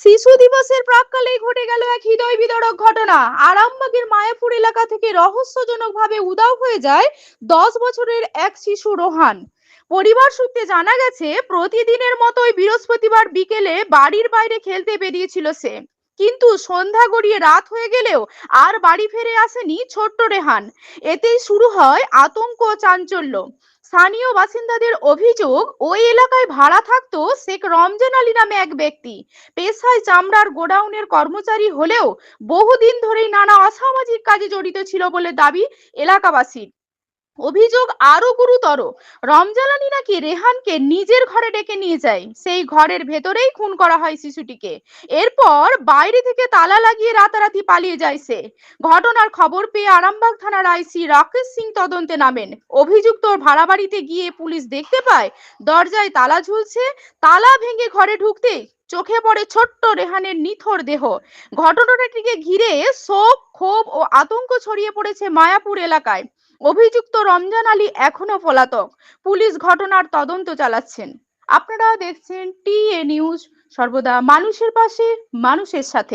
শিশু দিবসের প্রাককালেই ঘটে গেল এক হৃদয় বিদারক ঘটনা। আরামবাগের মায়াপুর এলাকা থেকে রহস্যজনকভাবে উদাও হয়ে যায় দশ বছরের এক শিশু রোহান। পরিবার সূত্রে জানা গেছে, প্রতিদিনের মতোই বৃহস্পতিবার বিকেলে বাড়ির বাইরে খেলতে বেরিয়েছিল সে। কিন্তু সন্ধ্যা গড়িয়ে রাত হয়ে গেলেও আর বাড়ি ফিরে আসেনি ছোট্ট রেহান। এতেই শুরু হয় আতঙ্ক চাঞ্চল্য। স্থানীয় বাসিন্দাদের অভিযোগ, ওই এলাকায় ভাড়া থাকতো শেখ রমজান আলী নামে এক ব্যক্তি। পেশায় চামড়ার গোডাউনের কর্মচারী হলেও বহুদিন ধরেই নানা অসামাজিক কাজে জড়িত ছিল বলে দাবি এলাকাবাসীর। অভিযোগ আরও গুরুতর। রমজালানি নাকি রেহানকে নিজের ঘরে ডেকে নিয়ে যায়। সেই ঘরের ভেতরেই খুন করা হয় শিশুটিকে। এরপর বাইরে থেকে তালা লাগিয়ে রাতারাতি পালিয়ে যায় সে। ঘটনার খবর পেয়ে আরামবাগ থানার আইসি রাকেশ সিং তদন্তে নামেন। অভিযুক্ত ভাড়া বাড়িতে গিয়ে পুলিশ দেখতে পায়, দরজায় তালা ঝুলছে। তালা ভেঙে ঘরে ঢুকতে চোখে পড়ে ছোট্ট রেহানের নিথর দেহ। ঘটনাটিকে ঘিরে শোক, ক্ষোভ ও আতঙ্ক ছড়িয়ে পড়েছে মায়াপুর এলাকায়। অভিযুক্ত রমজান আলী এখনও পলাতক। পুলিশ ঘটনার তদন্ত চালাচ্ছেন। আপনারা দেখছেন টিএ নিউজ। সর্বদা মানুষের পাশে, মানুষের সাথে।